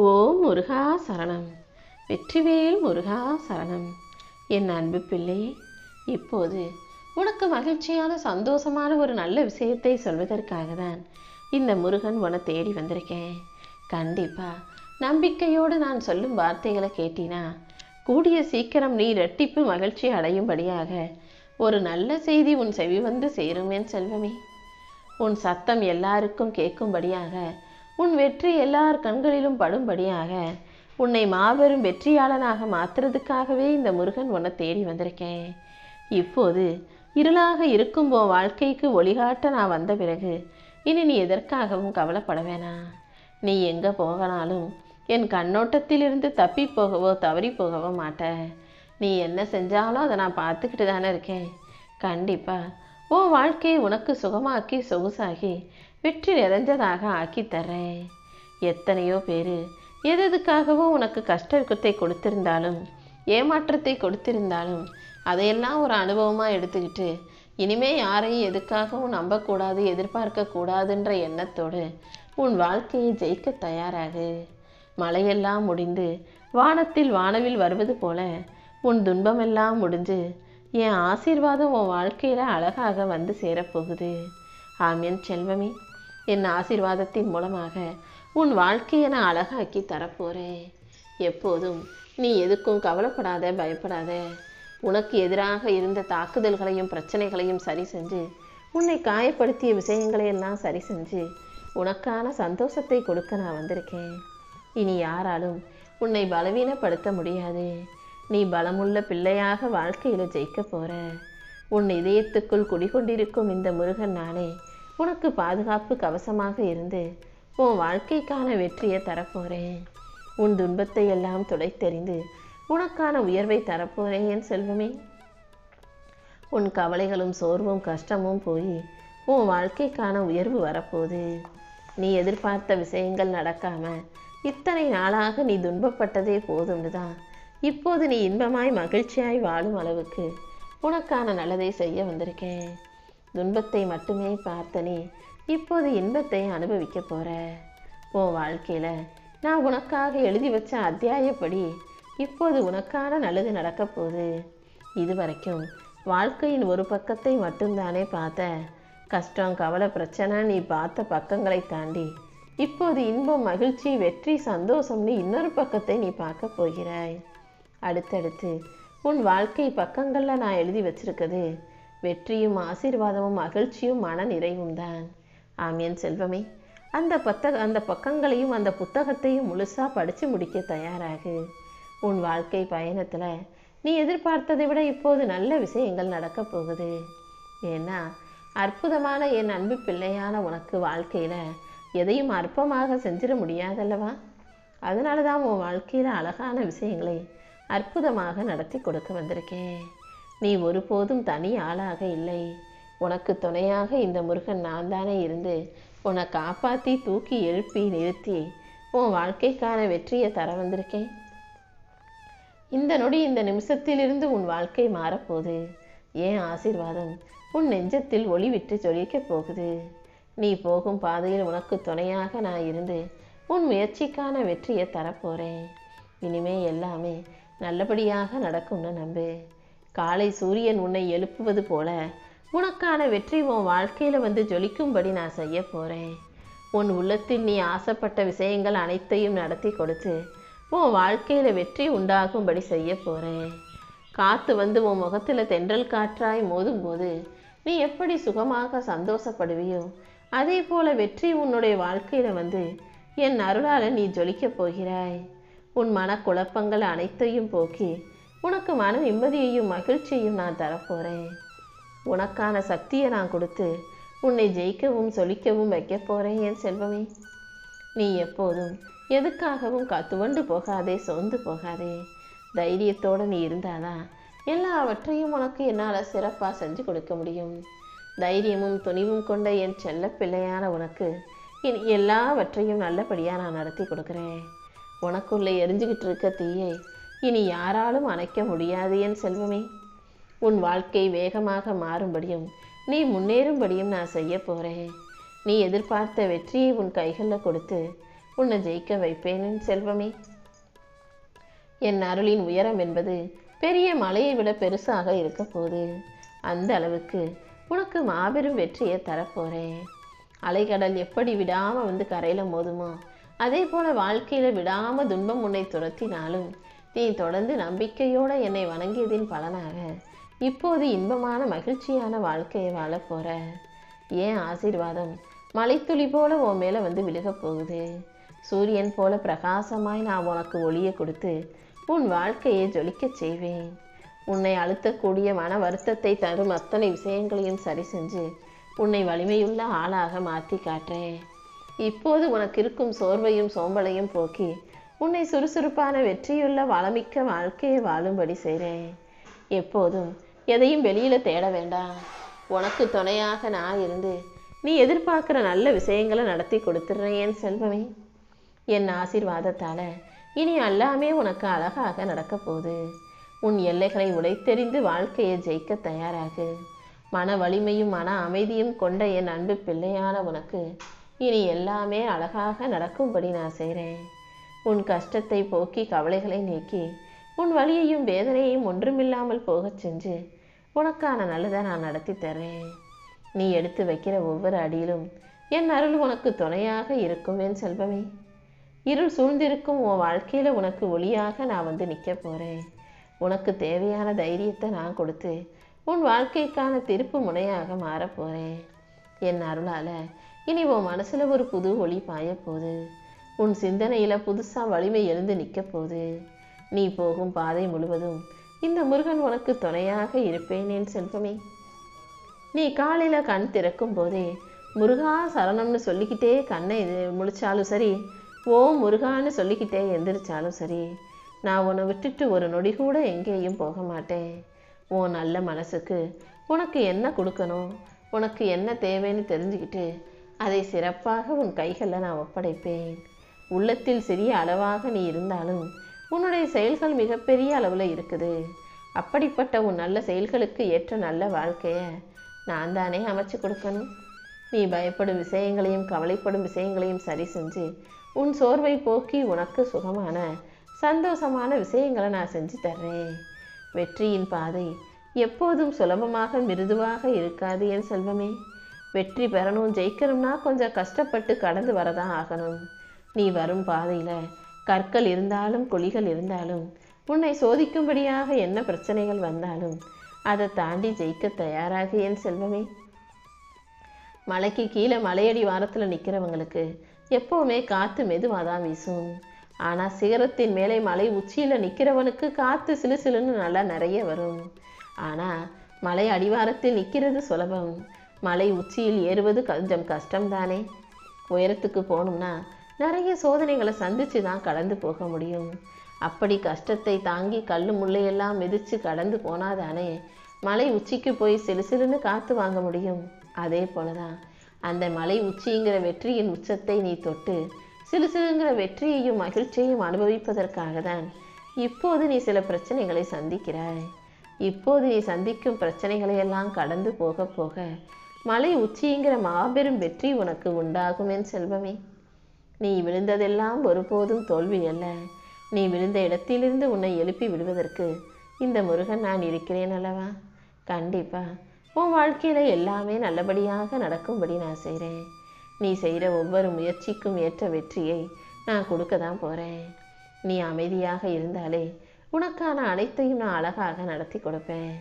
ஓ முருகா சரணம். வெற்றிவேல் முருகா சரணம். என் அன்பு பிள்ளையே இப்போது உனக்கு மகிழ்ச்சியான சந்தோஷமான ஒரு நல்ல விஷயத்தை சொல்வதற்காக தான் இந்த முருகன் உன்னை தேடி வந்திருக்கேன். கண்டிப்பா நம்பிக்கையோடு நான் சொல்லும் வார்த்தைகளை கேட்டினா கூடிய சீக்கிரம் நீ இரட்டிப்பு மகிழ்ச்சி அடையும்படியாக ஒரு நல்ல செய்தி உன் செவி வந்து சேருமேன் செல்வமே. உன் சத்தம் எல்லாருக்கும் கேட்கும்படியாக உன் வெற்றி எல்லார் கண்களிலும் படும்படியாக உன்னை மாபெரும் வெற்றியாளனாக மாத்துறதுக்காகவே இந்த முருகன் உன்னை தேடி வந்திருக்கேன். இப்போது இருளாக இருக்கும் போ வாழ்க்கைக்கு ஒளிகாட்ட நான் வந்த பிறகு இனி நீ எதற்காகவும் கவலைப்பட வேணாம். நீ எங்கே போகனாலும் என் கண்ணோட்டத்திலிருந்து தப்பி போகவோ தவறி போகவோ மாட்ட. நீ என்ன செஞ்சாலும் அதை நான் பார்த்துக்கிட்டு தானே இருக்கேன். கண்டிப்பாக ஓ வாழ்க்கையை உனக்கு சுகமாக்கி சொகுசாகி வெற்றி நிறைஞ்சதாக ஆக்கி தர்றேன். எத்தனையோ பேர் எதுக்காகவோ உனக்கு கஷ்டத்தை கொடுத்திருந்தாலும் ஏமாற்றத்தை கொடுத்திருந்தாலும் அதையெல்லாம் ஒரு அனுபவமாக எடுத்துக்கிட்டு இனிமே யாரையும் எதுக்காகவும் நம்பக்கூடாது எதிர்பார்க்க கூடாதுன்ற எண்ணத்தோடு உன் வாழ்க்கையை ஜெயிக்க தயாராகு. மழையெல்லாம் முடிந்து வானத்தில் வானவில் வருவது போல உன் துன்பமெல்லாம் முடிஞ்சு என் ஆசீர்வாதம் உன் வாழ்க்கையில் அழகாக வந்து சேரப்போகுது. ஆமியன் என் செல்வமே. என் ஆசிர்வாதத்தின் மூலமாக உன் வாழ்க்கையை நான் அழகாக்கி தரப்போகிறேன் எப்போதும் நீ எதுக்கும் கவலைப்படாத பயப்படாத. உனக்கு எதிராக இருந்த தாக்குதல்களையும் பிரச்சனைகளையும் சரி செஞ்சு உன்னை காயப்படுத்திய விஷயங்களையெல்லாம் சரி செஞ்சு உனக்கான சந்தோஷத்தை கொடுக்க நான் வந்திருக்கேன். இனி யாராலும் உன்னை பலவீனப்படுத்த முடியாது. நீ பலமுள்ள பிள்ளையாக வாழ்க்கையில் ஜெயிக்க போகிற உன் இதயத்துக்குள் குடிகொண்டிருக்கும் இந்த முருகன் நானே உனக்கு பாதுகாப்பு கவசமாக இருந்து உன் வாழ்க்கைக்கான வெற்றியை தரப்போகிறேன் உன் துன்பத்தை எல்லாம் துடைத்தெறிந்து உனக்கான உயர்வை தரப்போகிறேன் என் செல்வமே. உன் கவலைகளும் சோர்வும் கஷ்டமும் போய் உன் வாழ்க்கைக்கான உயர்வு வரப்போகுது. நீ எதிர்பார்த்த விஷயங்கள் நடக்காம இத்தனை நாளாக நீ துன்பப்பட்டதே போதும்னு தான் இப்போது நீ இன்பமாய் மகிழ்ச்சியாய் வாழும் அளவுக்கு உனக்கான நல்லதை செய்ய வந்திருக்கேன். துன்பத்தை மட்டுமே பார்த்த நீ இப்போது இன்பத்தை அனுபவிக்க போற? உன் வாழ்க்கையில் நான் உனக்காக எழுதி வச்ச அத்தியாயப்படி இப்போது உனக்கான நல்லது நடக்க போகுது. இதுவரைக்கும் வாழ்க்கையின் ஒரு பக்கத்தை மட்டும்தானே பார்த்த. கஷ்டம் கவலை பிரச்சனை நீ பார்த்த பக்கங்களை தாண்டி இப்போது இன்பம் மகிழ்ச்சி வெற்றி சந்தோஷம்னு இன்னொரு பக்கத்தை நீ பார்க்க போகிறாய். அடுத்தடுத்து உன் வாழ்க்கை பக்கங்களில் நான் எழுதி வச்சிருக்கிறது வெற்றியும் ஆசீர்வாதமும் மகிழ்ச்சியும் மன நிறைவும் தான். ஆம் என் செல்வமே. அந்த பத்த அந்த பக்கங்களையும் அந்த புத்தகத்தையும் முழுசாக படித்து முடிக்க தயாராகு. உன் வாழ்க்கை பயணத்தில் நீ எதிர்பார்த்ததை விட இப்போது நல்ல விஷயங்கள் நடக்கப் போகுது. ஏன்னா அற்புதமான என் அன்பு பிள்ளையான உனக்கு வாழ்க்கையில் எதையும் அற்பமாக செஞ்சிட முடியாதல்லவா? அதனால தான் உன் வாழ்க்கையில் அழகான விஷயங்களை அற்புதமாக நடத்தி கொடுக்க வந்திருக்கேன். நீ ஒருபோதும் தனி ஆளாக இல்லை. உனக்கு துணையாக இந்த முருகன் நான் தானே இருந்து உன்னை காப்பாற்றி தூக்கி எழுப்பி நிறுத்தி உன் வாழ்க்கைக்கான வெற்றியை தர வந்திருக்கேன். இந்த நொடி இந்த நிமிஷத்திலிருந்து உன் வாழ்க்கை மாறப்போகுது. ஏன் ஆசீர்வாதம் உன் நெஞ்சத்தில் ஒளி விட்டு ஜொலிக்கப் போகுது? நீ போகும் பாதையில் உனக்கு துணையாக நான் இருந்து உன் முயற்சிக்கான வெற்றியை தரப்போகிறேன் இனிமே எல்லாமே நல்லபடியாக நடக்கும்னு நம்பு. காலை சூரியன் உன்னை எழுப்புவது போல உனக்கான வெற்றி உன் வாழ்க்கையில் வந்து ஜொலிக்கும்படி நான் செய்ய போகிறேன் உன் உள்ளத்தில் நீ ஆசைப்பட்ட விஷயங்கள் அனைத்தையும் நடத்தி கொடுத்து உன் வாழ்க்கையில் வெற்றி உண்டாகும்படி செய்ய போகிறேன் காற்று வந்து உன் முகத்தில் தென்றல் காற்றாய் மோதும்போது நீ எப்படி சுகமாக சந்தோஷப்படுவியோ அதே போல வெற்றி உன்னுடைய வாழ்க்கையில் வந்து என் அருளால் நீ ஜொலிக்கப் போகிறாய். உன் மனக்குழப்பங்கள் அனைத்தையும் போக்கி உனக்கு மன நிம்மதியையும் மகிழ்ச்சியையும் நான் தரப்போகிறேன் உனக்கான சக்தியை நான் கொடுத்து உன்னை ஜெயிக்கவும் சொலிக்கவும் வைக்க போகிறேன் என் செல்வமே. நீ எப்போதும் எதுக்காகவும் கத்துவண்டு போகாதே சோர்ந்து போகாதே. தைரியத்தோடு நீ இருந்தாதான் எல்லாவற்றையும் உனக்கு என்னால் சிறப்பாக செஞ்சு கொடுக்க முடியும். தைரியமும் துணிவும் கொண்ட என் செல்ல பிள்ளையான உனக்கு இனி எல்லாவற்றையும் நல்லபடியாக நான் நடத்தி கொடுக்குறேன். உனக்குள்ளே எரிஞ்சுக்கிட்டு இருக்க தீயை இனி யாராலும் அணைக்க முடியாது என் செல்வமே. உன் வாழ்க்கை வேகமாக மாறும்படியும் நீ முன்னேறும்படியும் நான் செய்ய போகிறேன் நீ எதிர்பார்த்த வெற்றியை உன் கைகளில் கொடுத்து உன்னை ஜெயிக்க வைப்பேன் என் செல்வமே. என் அருளின் உயரம் என்பது பெரிய மலையை விட பெருசாக இருக்க போகுது. அந்த அளவுக்கு உனக்கு மாபெரும் வெற்றியை தரப்போகிறேன் அலைக்கடல் எப்படி விடாமல் வந்து கரையில் மோதுமோ அதே போல வாழ்க்கையில விடாமல் துன்பம் உன்னை துரத்தினாலும் நீ தொடர்ந்து நம்பிக்கையோடு என்னை வணங்கியதின் பலனாக இப்போது இன்பமான மகிழ்ச்சியான வாழ்க்கையை வாழப் போற. ஏன் ஆசீர்வாதம்? மலைத்துளி போல உன் மேலே வந்து விழுகப் போகுது. சூரியன் போல பிரகாசமாய் நான் உனக்கு ஒளியை கொடுத்து உன் வாழ்க்கையை ஜொலிக்கச் செய்வேன். உன்னை அழுத்தக்கூடிய மன வருத்தத்தை தரும் அத்தனை விஷயங்களையும் சரி செஞ்சு உன்னை வலிமையுள்ள ஆளாக மாற்றி காட்டுறேன். இப்போது உனக்கு இருக்கும் சோர்வையும் சோம்பலையும் போக்கி உன்னை சுறுசுறுப்பான வெற்றியுள்ள வளமிக்க வாழ்க்கையை வாழும்படி செய்கிறேன் எப்போதும் எதையும் வெளியில் தேட வேண்டாம். உனக்கு துணையாக நான் இருந்து நீ எதிர்பார்க்குற நல்ல விஷயங்களை நடத்தி கொடுத்துட்றேன் என் செல்வமே. என் ஆசீர்வாதத்தால் இனி எல்லாமே உனக்கு அழகாக நடக்க போகுது. உன் எல்லைகளை உடைத்தெறிந்து வாழ்க்கையை ஜெயிக்க தயாராகு. மன வலிமையும் மன அமைதியும் கொண்ட என் அன்பு பிள்ளையான உனக்கு இனி எல்லாமே அழகாக நடக்கும்படி நான் செய்கிறேன் உன் கஷ்டத்தை போக்கி கவலைகளை நீக்கி உன் வழியையும் வேதனையையும் ஒன்றுமில்லாமல் போகச் செஞ்சு உனக்கான நல்லதை நான் நடத்தி தரேன் நீ எடுத்து வைக்கிற ஒவ்வொரு அடியிலும் என் அருள் உனக்கு துணையாக இருக்கும் என் செல்வமே. இருள் சூழ்ந்திருக்கும் உன் வாழ்க்கையில் உனக்கு ஒளியாக நான் வந்து நிற்க போறேன். உனக்கு தேவையான தைரியத்தை நான் கொடுத்து உன் வாழ்க்கைக்கான திருப்பு முனையாக மாறப் போறேன். என் அருளால் இனி உன் மனசில் ஒரு புது ஒளி பாயப் போகுது. உன் சிந்தனையில் புதுசாக வலிமை எழுந்து நிற்க போகுது. நீ போகும் பாதை முழுவதும் இந்த முருகன் உனக்கு துணையாக இருப்பேனேன் செல்வமே. நீ காலையில் கண் திறக்கும் போதே முருகா சரணம்னு சொல்லிக்கிட்டே கண்ணை இது முழிச்சாலும் சரி ஓ முருகான்னு சொல்லிக்கிட்டே எந்திரிச்சாலும் சரி நான் உன்னை விட்டுட்டு ஒரு நொடி கூட எங்கேயும் போக மாட்டேன். உன் நல்ல மனசுக்கு உனக்கு என்ன கொடுக்கணும் உனக்கு என்ன தேவைன்னு தெரிஞ்சுக்கிட்டு அதை சிறப்பாக உன் கைகளில் நான் ஒப்படைப்பேன். உள்ளத்தில் சிறிய அளவாக நீ இருந்தாலும் உன்னுடைய செயல்கள் மிகப்பெரிய அளவில் இருக்குது. அப்படிப்பட்ட உன் நல்ல செயல்களுக்கு ஏற்ற நல்ல வாழ்க்கையை நான் தானே அமைச்சு கொடுக்கணும். நீ பயப்படும் விஷயங்களையும் கவலைப்படும் விஷயங்களையும் சரி செஞ்சு உன் சோர்வை போக்கி உனக்கு சுகமான சந்தோஷமான விஷயங்களை நான் செஞ்சு தர்றேன். வெற்றியின் பாதை எப்போதும் சுலபமாக மிருதுவாக இருக்காது என் செல்வமே. வெற்றி பெறணும் ஜெயிக்கணும்னா கொஞ்சம் கஷ்டப்பட்டு கடந்து வரதான் ஆகணும். நீ வரும் பாதையில் கற்கள் இருந்தாலும் குழிகள் இருந்தாலும் உன்னை சோதிக்கும்படியாக என்ன பிரச்சனைகள் வந்தாலும் அதை தாண்டி ஜெயிக்க தயாராகு என் செல்வமே. மலைக்கு கீழே மலையடி வாரத்தில் நிற்கிறவங்களுக்கு எப்போவுமே காற்று மெதுவாக தான் வீசும். ஆனால் சிகரத்தின் மேலே மலை உச்சியில் நிற்கிறவனுக்கு காற்று சிலு சிலுன்னு நல்லா நிறைய வரும். ஆனால் மலை அடிவாரத்தில் நிற்கிறது சுலபம். மலை உச்சியில் ஏறுவது கொஞ்சம் கஷ்டம்தானே. உயரத்துக்கு போகணும்னா நிறைய சோதனைகளை சந்தித்து தான் கடந்து போக முடியும். அப்படி கஷ்டத்தை தாங்கி கல் முள்ளையெல்லாம் மிதித்து கடந்து போனாதானே மலை உச்சிக்கு போய் சிறு சிறுன்னு காத்து வாங்க முடியும். அதே போலதான் அந்த மலை உச்சிங்கிற வெற்றியின் உச்சத்தை நீ தொட்டு சிறு சிறுங்கிற வெற்றியையும் மகிழ்ச்சியையும் அனுபவிப்பதற்காக தான் இப்போது நீ சில பிரச்சனைகளை சந்திக்கிறாய். இப்போது நீ சந்திக்கும் பிரச்சனைகளையெல்லாம் கடந்து போக போக மலை உச்சிங்கிற மாபெரும் வெற்றி உனக்கு உண்டாகும் என் செல்வமே. நீ விழுந்ததெல்லாம் ஒருபோதும் தோல்வி அல்ல. நீ விழுந்த இடத்திலிருந்து உன்னை எழுப்பி விடுவதற்கு இந்த முருகன் நான் இருக்கிறேன் அல்லவா? கண்டிப்பா. உன் வாழ்க்கையில எல்லாமே நல்லபடியாக நடக்கும்படி நான் செய்கிறேன் நீ செய்கிற ஒவ்வொரு முயற்சிக்கும் ஏற்ற வெற்றியை நான் கொடுக்க தான் போகிறேன் நீ அமைதியாக இருந்தாலே உனக்கான அனைத்தையும் நான் அழகாக நடத்தி கொடுப்பேன்.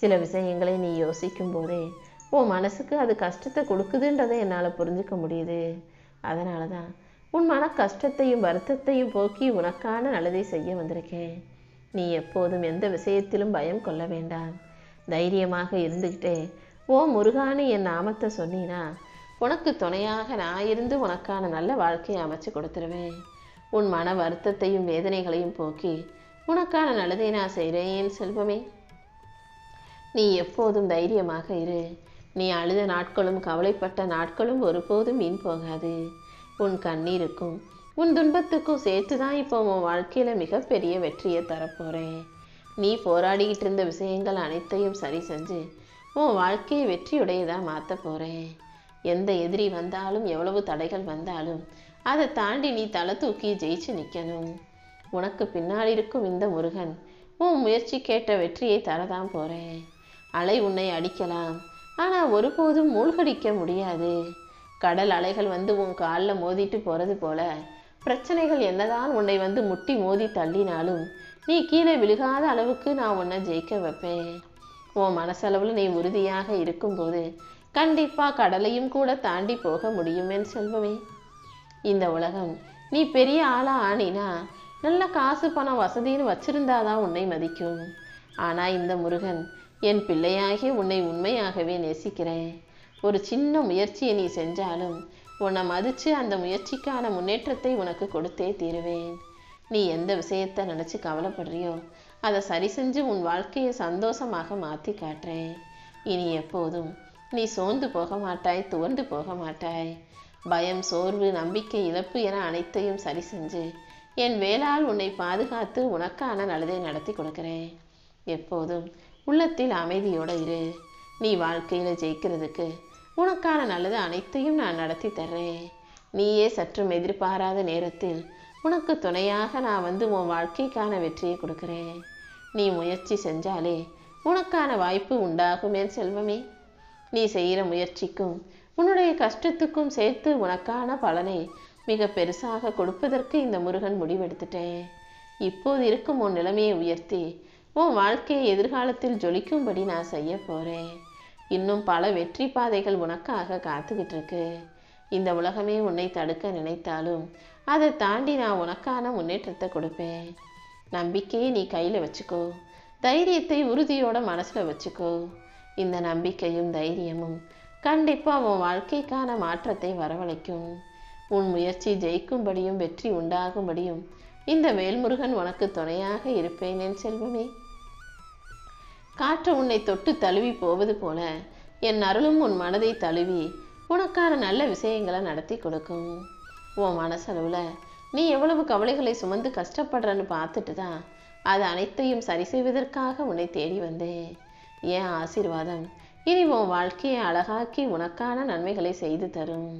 சில விஷயங்களை நீ யோசிக்கும் போதே உன் மனசுக்கு அது கஷ்டத்தை கொடுக்குதுன்றதை என்னால் புரிஞ்சுக்க முடியுது. அதனால தான் உன் மன கஷ்டத்தையும் வருத்தத்தையும் போக்கி உனக்கான நல்லதை செய்ய வந்திருக்கேன். நீ எப்போதும் எந்த விஷயத்திலும் பயம் கொள்ள வேண்டாம். தைரியமாக இருந்துக்கிட்டே ஓ முருகான்னு என் நாமத்தை சொன்னீனா? உனக்கு துணையாக நான் இருந்து உனக்கான நல்ல வாழ்க்கையை அமைச்சு கொடுத்துருவேன். உன் மன வருத்தத்தையும் வேதனைகளையும் போக்கி உனக்கான நல்லதை நான் செய்கிறேன் செல்வமே. நீ எப்போதும் தைரியமாக இரு. நீ அழுத நாட்களும் கவலைப்பட்ட நாட்களும் ஒருபோதும் வீண் போகாது. உன் கண்ணீருக்கும் உன் துன்பத்துக்கும் சேர்த்து தான் இப்போ உன் வாழ்க்கையில் மிகப்பெரிய வெற்றியை தரப்போகிறேன் நீ போராடிக்கிட்டு இருந்த விஷயங்கள் அனைத்தையும் சரி செஞ்சு உன் வாழ்க்கையை வெற்றியுடையதாக மாற்ற போகிறேன் எந்த எதிரி வந்தாலும் எவ்வளவு தடைகள் வந்தாலும் அதை தாண்டி நீ தலை தூக்கி ஜெயிச்சு நிற்கணும் உனக்கு பின்னாடி இருக்கும் இந்த முருகன் உன் முயற்சி கேட்ட வெற்றியை தரதான் போகிறேன் அலை உன்னை அடிக்கலாம் ஆனால் ஒருபோதும் மூழ்கடிக்க முடியாது. கடல் அலைகள் வந்து உன் காலில் மோதிட்டு போகிறது போல பிரச்சனைகள் என்னதான் உன்னை வந்து முட்டி மோதி தள்ளினாலும் நீ கீழே விழுகாத அளவுக்கு நான் உன்னை ஜெயிக்க வைப்பேன். உன் மனசளவில் நீ உறுதியாக இருக்கும்போது கண்டிப்பாக கடலையும் கூட தாண்டி போக முடியுமேன்னு செல்வமே. இந்த உலகம் நீ பெரிய ஆளாக ஆனினா நல்ல காசு பணம் வசதின்னு வச்சிருந்தாதான் உன்னை மதிக்கும். ஆனால் இந்த முருகன் என் பிள்ளையாகி உன்னை உண்மையாகவே நேசிக்கிறேன். ஒரு சின்ன முயற்சியை நீ செஞ்சாலும் உன்னை மதித்து அந்த முயற்சிக்கான முன்னேற்றத்தை உனக்கு கொடுத்தே தீருவேன். நீ எந்த விஷயத்தை நினச்சி கவலைப்படுறியோ அதை சரி செஞ்சு உன் வாழ்க்கையை சந்தோஷமாக மாற்றி காட்டுறேன். இனி எப்போதும் நீ சோர்ந்து போக மாட்டாய் துவண்டு போக மாட்டாய். பயம் சோர்வு நம்பிக்கை இழப்பு என அனைத்தையும் சரி செஞ்சு என் வேளால் உன்னை பாதுகாத்து உனக்கான நல்லதை நடத்தி கொடுக்கிறேன். எப்போதும் உள்ளத்தில் அமைதியோடு இரு. நீ வாழ்க்கையில் ஜெயிக்கிறதுக்கு உனக்கான நல்லது அனைத்தையும் நான் நடத்தி தர்றேன். நீயே சற்றும் எதிர்பாராத நேரத்தில் உனக்கு துணையாக நான் வந்து உன் வாழ்க்கைக்கான வெற்றியை கொடுக்குறேன். நீ முயற்சி செஞ்சாலே உனக்கான வாய்ப்பு உண்டாகுமே செல்வமே. நீ செய்கிற முயற்சிக்கும் உன்னுடைய கஷ்டத்துக்கும் சேர்த்து உனக்கான பலனை மிக பெருசாக கொடுப்பதற்கு இந்த முருகன் முடிவெடுத்துட்டேன். இப்போது இருக்கும் உன் நிலைமையை உயர்த்தி உன் வாழ்க்கையை எதிர்காலத்தில் ஜொலிக்கும்படி நான் செய்ய போகிறேன் இன்னும் பல வெற்றி பாதைகள் உனக்காக காத்துக்கிட்டு இருக்கு இந்த உலகமே உன்னை தடுக்க நினைத்தாலும் அதை தாண்டி நான் உனக்கான முன்னேற்றத்தை கொடுப்பேன். நம்பிக்கையை நீ கையில் வச்சுக்கோ. தைரியத்தை உறுதியோட மனசில் வச்சுக்கோ. இந்த நம்பிக்கையும் தைரியமும் கண்டிப்பாக உன் வாழ்க்கைக்கான மாற்றத்தை வரவழைக்கும். உன் முயற்சி ஜெயிக்கும்படியும் வெற்றி உண்டாகும்படியும் இந்த வேல்முருகன் உனக்கு துணையாக இருப்பேன் என் செல்வமே. காற்று உன்னை தொட்டு தழுவி போவது போல என் அருளும் உன் மனதை தழுவி உனக்கான நல்ல விஷயங்களை நடத்தி கொடுக்கும். உன் மனசளவில் நீ எவ்வளவு கவலைகளை சுமந்து கஷ்டப்படுறன்னு பார்த்துட்டு தான் அது அனைத்தையும் சரி செய்வதற்காக உன்னை தேடி வந்தேன். என் ஆசீர்வாதம் இனி உன் வாழ்க்கையை அழகாக்கி உனக்கான நன்மைகளை செய்து தரும்.